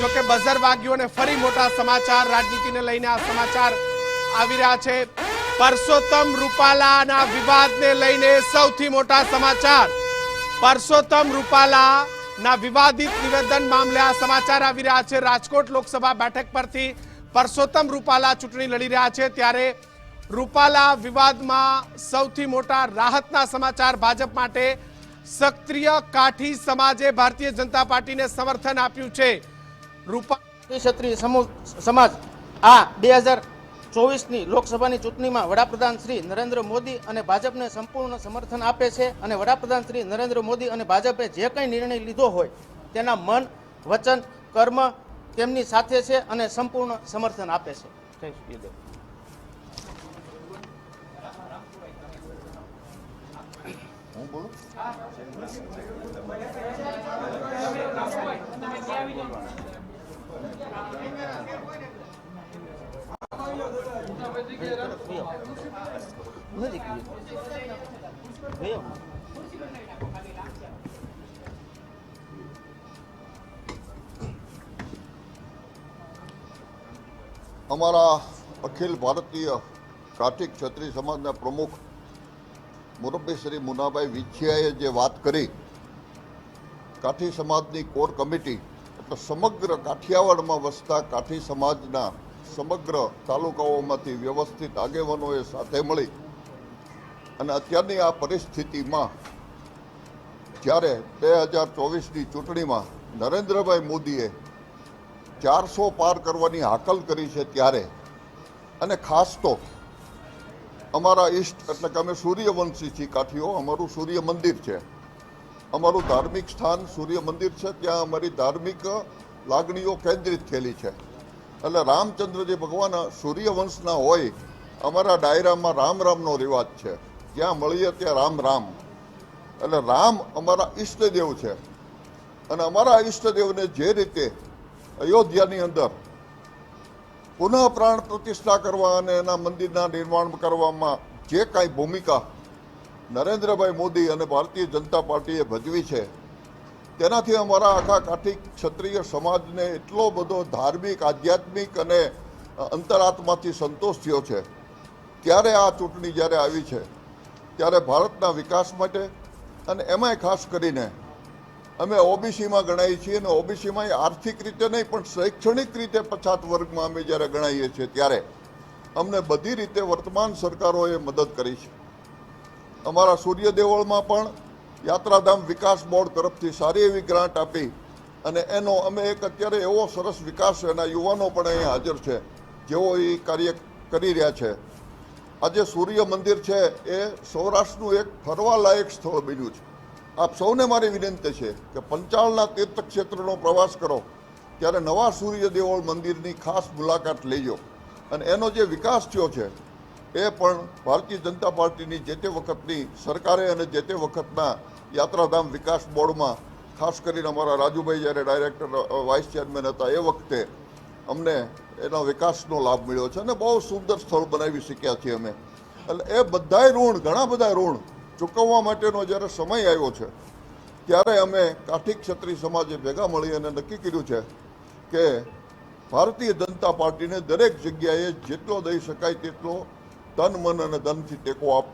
જો કે બઝર વાગ્યું અને ફરી મોટા સમાચાર, રાજનીતિને લઈને આ સમાચાર આવી રહ્યા છે. પરસોત્તમ રૂપાલાના વિવાદને લઈને સૌથી મોટા સમાચાર. પરસોત્તમ રૂપાલાના વિવાદિત નિવેદન મામલે આ સમાચાર આવી રહ્યા છે. રાજકોટ લોકસભા બેઠક પરથી પરસોત્તમ રૂપાલા ચૂંટણી લડી રહ્યા છે. ત્યારે રૂપાલા વિવાદમાં સૌથી મોટા રાહતના સમાચાર ભાજપ માટે સક્રિય કાઠી સમાજે ભારતીય જનતા પાર્ટીને સમર્થન આપ્યું છે. રૂપા ક્ષત્રિય સમૂહ સમાજ. આ બે હજાર ચોવીસની લોકસભાની ચૂંટણીમાં વડાપ્રધાન શ્રી નરેન્દ્ર મોદી અને ભાજપને સંપૂર્ણ સમર્થન આપે છે અને વડાપ્રધાન શ્રી નરેન્દ્ર મોદી અને ભાજપે જે કંઈ નિર્ણય લીધો હોય તેના મન વચન કર્મ તેમની સાથે છે અને સંપૂર્ણ સમર્થન આપે છે. હું બોલું? અમારા અખિલ ભારતીય કાઠી ક્ષત્રિય સમાજના પ્રમુખ મુરબ્બી શ્રી મુનાભાઈ વિછિયાએ જે વાત કરી, કાઠી સમાજની કોર કમિટી એટલે સમગ્ર કાઠિયાવાડમાં વસતા કાઠી સમાજના સમગ્ર તાલુકાઓમાંથી વ્યવસ્થિત આગેવાનોએ સાથે મળી અને અત્યારની આ પરિસ્થિતિમાં જ્યારે બે હજાર ચોવીસની ચૂંટણીમાં નરેન્દ્રભાઈ મોદીએ ચારસો પાર કરવાની હાકલ કરી છે ત્યારે અને ખાસ તો અમારા ઈષ્ટ એટલે કે અમે સૂર્યવંશી છીએ કાઠીઓ, અમારું સૂર્ય મંદિર છે. અમારું ધાર્મિક સ્થાન સૂર્ય મંદિર છે, ત્યાં અમારી ધાર્મિક લાગણીઓ કેન્દ્રિત થયેલી છે. એટલે રામચંદ્રજી ભગવાન સૂર્યવંશના હોય, અમારા ડાયરામાં રામ રામનો રિવાજ છે. જ્યાં મળીએ ત્યાં રામ રામ. એટલે રામ અમારા ઈષ્ટદેવ છે. અને અમારા ઈષ્ટદેવને જે રીતે અયોધ્યાની અંદર પુનઃ પ્રાણ પ્રતિષ્ઠા કરવા અને એના મંદિરના નિર્માણ કરવામાં જે કાંઈ ભૂમિકા નરેન્દ્રભાઈ મોદી અને ભારતીય જનતા પાર્ટીએ ભજવી છે. તેનાથી અમારા આખા કાઠી ક્ષત્રિય સમાજને એટલો બધો ધાર્મિક, આધ્યાત્મિક અને અંતરાત્માથી સંતોષ થયો છે. ત્યારે આ ચૂંટણી જ્યારે આવી છે, ત્યારે ભારતના વિકાસ માટે અને એમાંય ખાસ કરીને અમે ઓબીસીમાં ગણાઈએ છીએ અને ઓબીસીમાં આર્થિક રીતે નહીં, પણ શૈક્ષણિક રીતે પછાત વર્ગમાં અમે જ્યારે ગણાઈએ છીએ ત્યારે અમને બધી રીતે વર્તમાન સરકારોએ મદદ કરી છે. અમારા સૂર્ય દેવળમાં પણ યાત્રાધામ વિકાસ બોર્ડ તરફથી સારી એવી ગ્રાન્ટ આપી અને એનો અમે એક અત્યારે એવો સરસ વિકાસ એના યુવાનો પણ અહીં હાજર છે, જેઓ એ કાર્ય કરી રહ્યા છે. આજે સૂર્ય મંદિર છે, એ સૌરાષ્ટ્રનું એક ફરવાલાયક સ્થળ બન્યું છે. આપ સૌને મારી વિનંતી છે કે પંચાળના તીર્થ ક્ષેત્રનો પ્રવાસ કરો, ત્યારે નવા સૂર્ય દેવળ મંદિરની ખાસ મુલાકાત લેજો. અને એનો જે વિકાસ થયો છે એ પણ ભારતીય જનતા પાર્ટીની જે તે વખતની સરકારે અને જે તે વખતના યાત્રાધામ વિકાસ બોર્ડમાં, ખાસ કરીને અમારા રાજુભાઈ જ્યારે ડાયરેક્ટર વાઇસ ચેરમેન હતા એ વખતે અમને એના વિકાસનો લાભ મળ્યો છે અને બહુ સુંદર સ્થળ બનાવી શક્યા છીએ અમે. એટલે એ બધાય ઋણ, ઘણા બધા ઋણ ચૂકવવા માટેનો જ્યારે સમય આવ્યો છે, ત્યારે અમે કાઠી ક્ષત્રિય સમાજે ભેગા મળી અને નક્કી કર્યું છે કે ભારતીય જનતા પાર્ટીને દરેક જગ્યાએ જેટલો દઈ શકાય તેટલો તન મન અને ધનથી ટેકો આપ.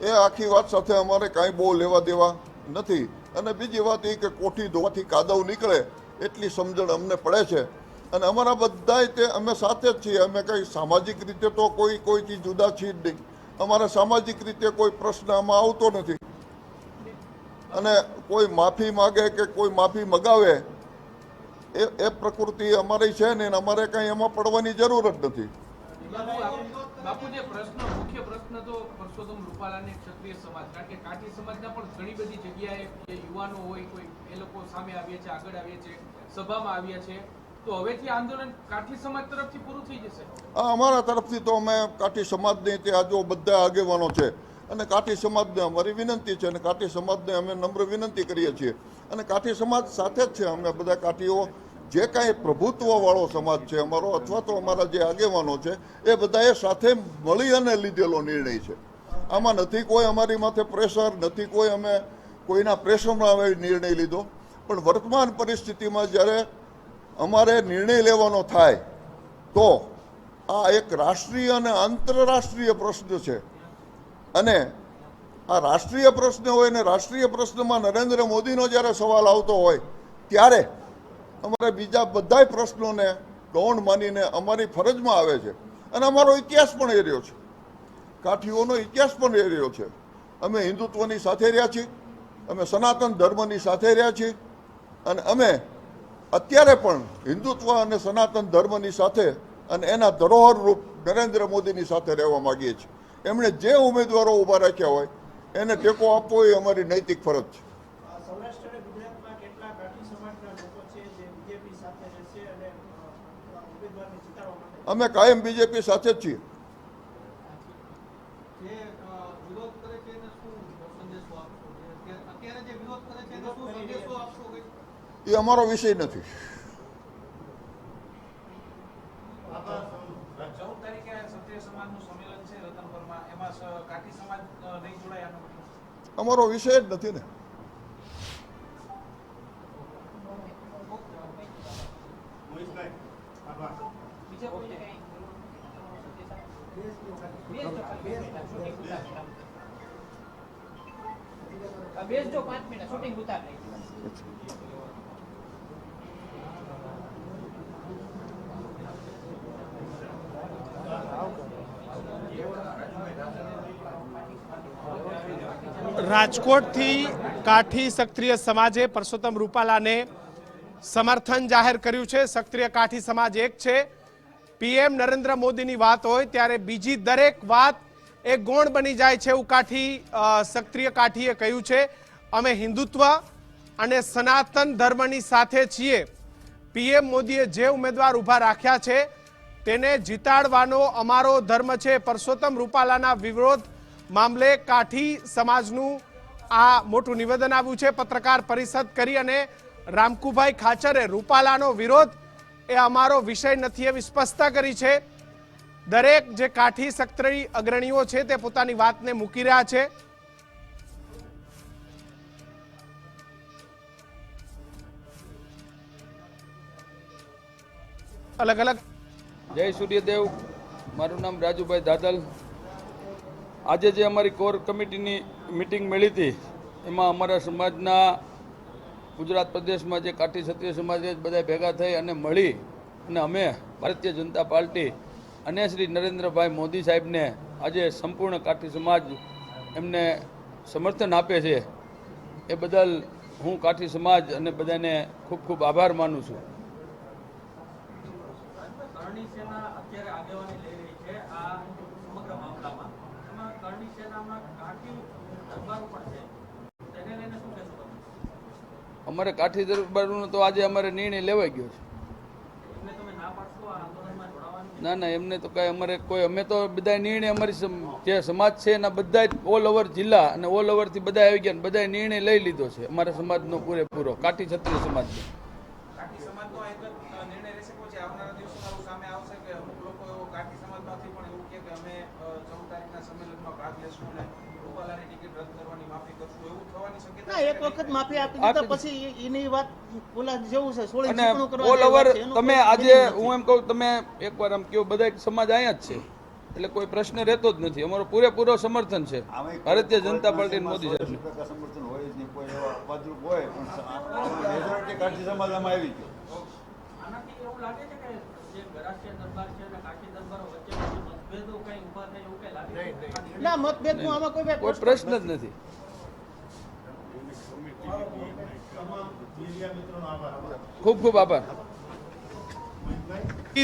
એ આખી વાત સાથે અમારે કાંઈ બહુ લેવા દેવા નથી. અને બીજી વાત એ કે કોઠી ધોવાથી કાદવ નીકળે એટલી સમજણ અમને પડે છે. અને અમારા બધાય તે અમે સાથે જ છીએ. અમે કંઈ સામાજિક રીતે તો કોઈ, કોઈથી જુદા છીએ જ નહીં. અમારા સામાજિક રીતે કોઈ પ્રશ્ન આમાં આવતો નથી. અને કોઈ માફી માગે કે કોઈ માફી મગાવે એ એ પ્રકૃતિ અમારી છે ને અમારે કંઈ એમાં પડવાની જરૂર જ નથી. બાપુ પ્રશ્ન મુખ્ય પ્રશ્ન તો પરસોત્તમ રૂપાલાને ક્ષત્રિય સમાજ કારણ કે કાઠી સમાજના પણ ઘણી બધી જગ્યાએ યુવાનો હોય કોઈ એ લોકો સામે આવ્યા છે આગળ આવ્યા છે સભામાં આવ્યા છે. તો હવેથી આંદોલન કાઠી સમાજ તરફથી પૂરું થઈ જશે? આ અમારા તરફથી તો અમે કાઠી સમાજની ત્યાં જો બધા આગેવાનો છે. અને કાઠી સમાજને અમારી વિનંતી છે અને કાઠી સમાજને અમે નમ્ર વિનંતી કરીએ છીએ. અને કાઠી સમાજ સાથે જ છે. અમે બધા કાઠીઓ જે કાંઈ પ્રભુત્વવાળો સમાજ છે અમારો અથવા તો અમારા જે આગેવાનો છે, એ બધાએ સાથે મળી અને લીધેલો નિર્ણય છે. આમાં નથી કોઈ અમારી માથે પ્રેશર, નથી કોઈ અમે કોઈના પ્રેશરમાં અમે નિર્ણય લીધો. પણ વર્તમાન પરિસ્થિતિમાં જ્યારે અમારે નિર્ણય લેવાનો થાય, તો આ એક રાષ્ટ્રીય અને આંતરરાષ્ટ્રીય પ્રશ્ન છે. અને આ રાષ્ટ્રીય પ્રશ્ન હોય ને રાષ્ટ્રીય પ્રશ્નમાં નરેન્દ્ર મોદીનો જ્યારે સવાલ આવતો હોય, ત્યારે અમારે બીજા બધાય પ્રશ્નોને ગૌણ માનીને અમારી ફરજમાં આવે છે. અને અમારો ઇતિહાસ પણ એ રહ્યો છે. કાઠીઓનો ઇતિહાસ પણ એ રહ્યો છે. અમે હિન્દુત્વની સાથે રહ્યા છીએ. અમે સનાતન ધર્મની સાથે રહ્યા છીએ. અને અમે અત્યારે પણ હિન્દુત્વ અને સનાતન ધર્મની સાથે અને એના ધરોહર રૂપ નરેન્દ્ર મોદીની સાથે રહેવા માગીએ છીએ. એમણે જે ઉમેદવારો ઊભા રાખ્યા હોય, એને ટેકો આપવો એ અમારી નૈતિક ફરજ છે આ સૌરાષ્ટ્ર અને ગુજરાતમાં કેટલા કાઠી સમાજના લોકો છે જે બીજેપી સાથે રહેશે અને અ, ઉમેદવારને જીતાડવા માટે અમે કાયમ બીજેપી સાથે જ છીએ. એ અમારો વિષય નથી. અમારો વિષય જ નથી આપશો જે અત્યારે- અત્યારે જે વિરોધ કરે છે એને શું સંદેશો આપશો કંઈક? એ અમારો વિષય નથી ચૌદ તારીખે ક્ષત્રિય સમાજનું સંમેલન છે રતનપુરમાં એમાં સ- કાઠી સમાજ અ, નહીં જોડાય આનો મતલબ અમારો વિષય જ નથી ને રાજકોટથી કાઠી સક્રિય સમાજે પરસોત્તમ રૂપાલાને સમર્થન જાહેર કર્યું છે. સક્રિય કાઠી સમાજ એક છે. પીએમ નરેન્દ્ર મોદીની વાત હોય ત્યારે બીજી દરેક વાત એ ગૌણ બની જાય છે એવું કાઠી સક્રિય કાઠીએ કહ્યું છે. અમે હિન્દુત્વ અને સનાતન ધર્મની સાથે છીએ. પીએમ મોદીએ જે ઉમેદવાર ઊભા રાખ્યા છે, તેને જીતાડવાનો અમારો ધર્મ છે. પરસોત્તમ રૂપાલાના વિરોધ મામલે કાઠી સમાજનું આ મોટું નિવેદન આવ્યું છે. પત્રકાર પરિષદ કરી અને રામકુભાઈ ખાચરે રૂપાલાનો વિરોધ એ અમારો વિષય નથી એવી સ્પષ્ટતા કરી છે. દરેક જે કાઠી સક્તરી અગ્રણીઓ છે તે પોતાની વાતને મૂકી રહ્યા છે. અલગ અલગ જય સૂર્યદેવ. મારું નામ રાજુભાઈ દાદલ. આજે જે અમારી કોર કમિટીની મિટિંગ મળી હતી, એમાં અમારા સમાજના ગુજરાત પ્રદેશમાં જે કાઠી ક્ષત્રિય સમાજે બધા ભેગા થઈ અને મળી અને અમે ભારતીય જનતા પાર્ટી અને શ્રી નરેન્દ્રભાઈ મોદી સાહેબને આજે સંપૂર્ણ કાઠી સમાજ એમને સમર્થન આપે છે. એ બદલ હું કાઠી સમાજ અને બધાને ખૂબ ખૂબ આભાર માનું છું. અમારે કાઠી દરબારનો તો આજે અમારે નિર્ણય લેવાઈ ગયો છે એમને તમે ના પાડશો આ આંદોલનમાં જોડાવાની ના ના એમને તો કાંઈ અમારે કોઈ અમે તો બધા નિર્ણય અમારી જે સમાજ છે એના બધા ઓલ ઓવર જિલ્લા અને ઓલ ઓવરથી બધા આવી ગયા બધા નિર્ણય લઈ લીધો છે. અમારા સમાજનો પૂરેપૂરો કાઠી છત્રી સમાજનો. કાઠી એક જ અ, નિર્ણય રહેશે પછી આવનારા દિવસોમાં એવું સામે આવશે કે અમુક લોકો એવો કાઠી સમાજમાંથી પણ એવું કહે કે અમે અ, ચૌદ તારીખના સંમેલનમાં ભાગ લેશું અને રૂપાલાની ટિકિટ રદ કરવાની માફી કરશું એવું થવાની શક્યતા ના એક વખત માફી આપી દીધા પછી એની વાત ઓલા જેવું છે સોળી ચીકણું કરવા ઓલ ઓવર વાત છે. એનું તમે કોઈ આજે હું એમ કહું તમે એકવાર આમ કયો બધા સમાજ અહીંયા જ છે. એટલે કોઈ પ્રશ્ન રહેતો જ નથી. અમારો પૂરેપૂરો સમર્થન છે. ભારતીય જનતા પાર્ટી મોદી સાહેબ સમર્થન હોય જ કોઈ એવા અપવાદરૂપ હોય પણ મેજોરિટી કાઠી સમાજમાં આવી ગયો. આનાથી એવું લાગે છે કે જે ગરાસિયા દરબાર છે અને કાઠી દરબારો વચ્ચે કોઈ મતભેદો ના મતભેદનું આમાં કોઈ કોઈ પ્રશ્ન જ નથી. ખૂબ ખૂબ આભાર.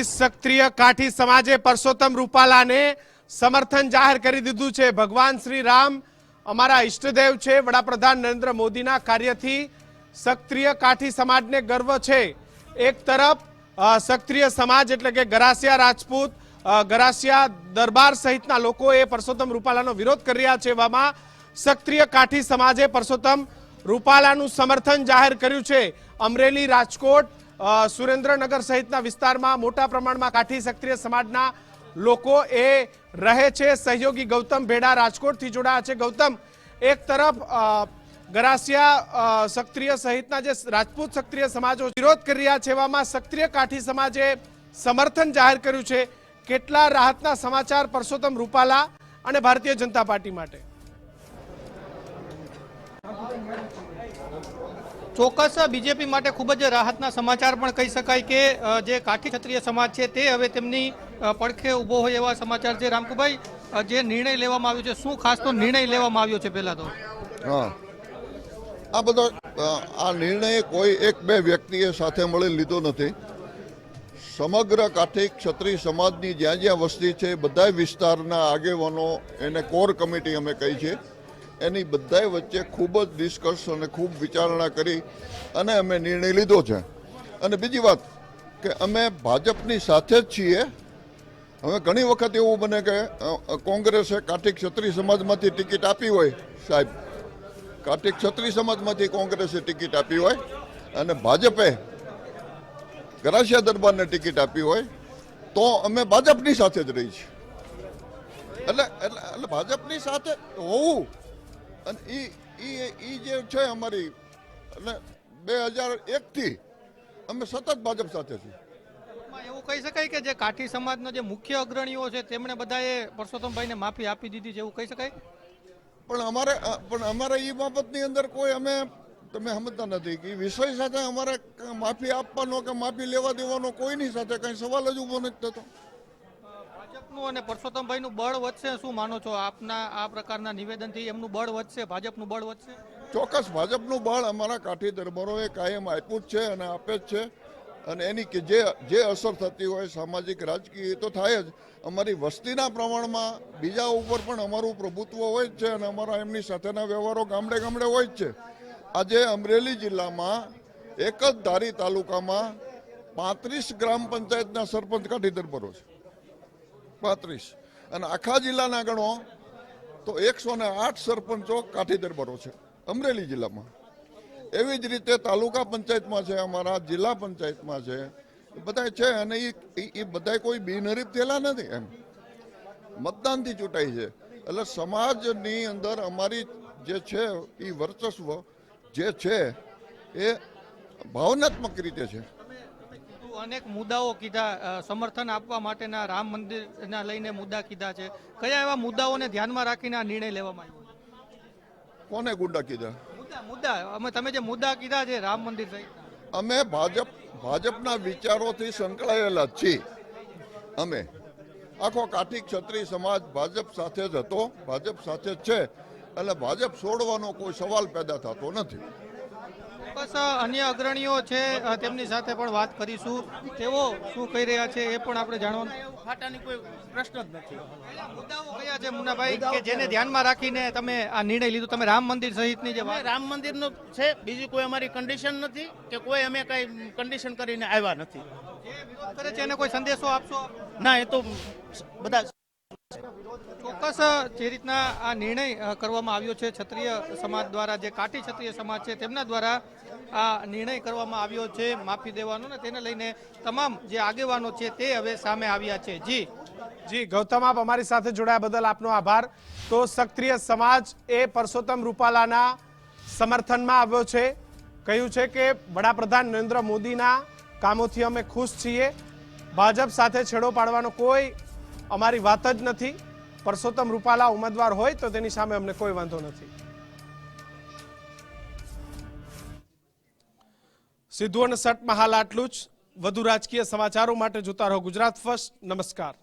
સક્રિય કાઠી સમાજે પરસોત્તમ રૂપાલાને સમર્થન જાહેર કરી દીધું છે. ભગવાન શ્રી રામ અમારા ઈષ્ટદેવ છે. વડાપ્રધાન નરેન્દ્ર મોદીના કાર્યથી સક્રિય કાઠી સમાજને ગર્વ છે. એક તરફ સક્રિય સમાજ એટલે કે ગરાસિયા રાજપૂત ગરાસિયા દરબાર સહિતના લોકોએ પરસોત્તમ રૂપાલાનો વિરોધ કરી રહ્યા છે. એવામાં સક્રિય કાઠી સમાજે પરસોત્તમ રૂપાલાનું સમર્થન જાહેર કર્યું છે. અમરેલી રાજકોટ સુરેન્દ્રનગર સહિતના વિસ્તારમાં મોટા પ્રમાણમાં કાઠી ક્ષત્રિય સમાજના લોકો એ રહે છે. સહયોગી ગૌતમ ભેડા રાજકોટથી જોડાયા છે. ગૌતમ, એક તરફ ગરાસિયા ક્ષત્રિય સહિતના જે રાજપૂત ક્ષત્રિય સમાજો વિરોધ કરી રહ્યા છે, એવામાં ક્ષત્રિય કાઠી સમાજે સમર્થન જાહેર કર્યું છે. કેટલા રાહતના સમાચાર પરસોત્તમ રૂપાલા અને ભારતીય જનતા પાર્ટી માટે? ચોક્કસ બીજેપી માટે ખૂબ જ રાહતના સમાચાર પણ કહી શકાય કે જે કાઠી ક્ષત્રિય સમાજ છે તે હવે તેમની પડખે ઊભો હોય એવા સમાચાર છે. રામકુભાઈ જે નિર્ણય લેવામાં આવ્યો છે, શું ખાસ તો નિર્ણય લેવામાં આવ્યો છે પહેલાં તો? હા. આ બધો આ નિર્ણય કોઈ એક બે વ્યક્તિએ સાથે મળી લીધો નથી. સમગ્ર કાઠી ક્ષત્રિય સમાજની જ્યાં જ્યાં વસ્તી છે, બધાય વિસ્તારના આગેવાનો એને કોર કમિટી અમે કહી છે. એની બધાય વચ્ચે ખૂબ જ ડિસ્કસ અને ખૂબ વિચારણા કરી અને અમે નિર્ણય લીધો છે. અને બીજી વાત કે અમે ભાજપની સાથે જ છીએ. હવે ઘણી વખત એવું બને કે કોંગ્રેસે કાઠી ક્ષત્રિય સમાજમાંથી ટિકિટ આપી હોય, સાહેબ. કાઠી ક્ષત્રિય સમાજમાંથી કોંગ્રેસે ટિકિટ આપી હોય અને ભાજપે ગરાસિયા દરબારને ટિકિટ આપી હોય, તો અમે ભાજપની સાથે જ રહી છીએ. એટલે એટલે એટલે ભાજપની સાથે હોવું અને એ એ એ જે છે અમારી એટલે બે હજાર એકથી અમે સતત ભાજપ સાથે છીએ. એવું કહી શકાય કે જે કાઠી સમાજના જે મુખ્ય અગ્રણીઓ છે તેમણે બધાએ પરસોત્તમભાઈને માફી આપી દીધી છે એવું કહી શકાય? પણ અમારે પણ અમારે એ બાબતની અંદર કોઈ અમે તમે સમજતા નથી કે વિષય સાથે અમારે માફી આપવાનો કે માફી લેવા દેવાનો કોઈની સાથે કંઈ સવાલ જ ઊભો નથી થતો. ભાજપનું અને પરસોત્તમભાઈનું બળ વધશે શું માનો છો? આપના આ પ્રકારના નિવેદનથી એમનું બળ વધશે, ભાજપનું બળ વધશે? ચોક્કસ ભાજપનું બળ અમારા કાઠી દરબારોએ કાયમ આપ્યું જ છે અને આપે જ છે. અને એની કે જે જે અસર થતી હોય, સામાજિક, રાજકીય તો થાય જ. અમારી વસ્તીના પ્રમાણમાં બીજા ઉપર પણ અમારું પ્રભુત્વ હોય જ છે અને અમારા એમની સાથેના વ્યવહારો ગામડે ગામડે હોય જ છે. આજે અમરેલી જિલ્લામાં એક જ ધારી તાલુકામાં પાંત્રીસ ગ્રામ પંચાયતના સરપંચ કાઠી દરબારો છે. પાંત્રીસ. અને આખા જિલ્લાના ગણો, તો એકસો ને આઠ સરપંચો કાઠી દરબારો છે, અમરેલી જિલ્લામાં. એવી જ રીતે તાલુકા પંચાયતમાં છે, અમારા જિલ્લા પંચાયતમાં છે બધા છે, અને એ બધા કોઈ બિનહરીફ થયેલા નથી એમ. મતદાનથી ચૂંટાય છે. એટલે સમાજની અંદર અમારી જે છે એ વર્ચસ્વ જે છે, એ ભાવનાત્મક રીતે છે. અનેક મુદ્દાઓ કીધા સમર્થન આપવા માટેના રામ મંદિરના લઈને મુદ્દા કીધા છે. કયા એવા મુદ્દાઓને ધ્યાનમાં રાખીને આ નિર્ણય લેવામાં આવ્યો કોને ગુંડા કીધા? મુદ્દા મુદ્દા. અમે તમે જે મુદ્દા કીધા છે રામ મંદિર સહિત. અમે ભાજપ ભાજપના વિચારોથી સંકળાયેલા છીએ. અમે. આખો કાઠી ક્ષત્રિય સમાજ ભાજપ સાથે જ હતો ભાજપ સાથે જ છે. એટલે ભાજપ છોડવાનો કોઈ સવાલ પેદા થતો નથી. બસ અન્ય અગ્રણીઓ છે તેમની સાથે પણ વાત કરીશું. તેઓ શું કહી રહ્યા છે એ પણ આપણે જાણવાનું. ફાટાની કોઈ પ્રશ્ન જ નથી. મુદ્દાઓ કયા છે મુનાભાઈ કે જેને ધ્યાનમાં રાખીને તમે આ નિર્ણય લીધો? તમે રામ મંદિર સહિતની જે વાત રામ મંદિરનું છે બીજી કોઈ અમારી કન્ડિશન નથી કે કોઈ અમે કઈ કન્ડિશન કરીને આવ્યા નથી. જે વિરોધ કરે છે એને કોઈ સંદેશો આપશો? ના એ તો બધા ચોક્કસ, જે રીતના આ નિર્ણય કરવામાં આવ્યો છે, ક્ષત્રિય સમાજ દ્વારા, જે કાઠી ક્ષત્રિય સમાજ છે, તેમના દ્વારા આ નિર્ણય કરવામાં આવ્યો છે, માફી દેવાનો ને તેને લઈને તમામ જે આગેવાનો છે તે હવે સામે આવ્યા છે. જી. જી, ગૌતમ, આપ અમારી સાથે જોડાયા બદલ આપનો આભાર. તો ક્ષત્રિય સમાજ એ પરસોત્તમ રૂપાલાના સમર્થનમાં આવ્યો છે. કહ્યું છે કે, વડાપ્રધાન નરેન્દ્ર મોદીના કામોથી અમે ખુશ છીએ. ભાજપ સાથે છેડો પાડવાનો કોઈ અમારી વાત જ નથી. પરસોત્તમ રૂપાલા ઉમેદવાર હોય તો તેની સામે અમને કોઈ વાંધો નથી. સિદ્ધુ અને સટમાં હાલ આટલું જ. વધુ રાજકીય સમાચારો માટે જોતા રહો ગુજરાત ફર્સ્ટ. નમસ્કાર.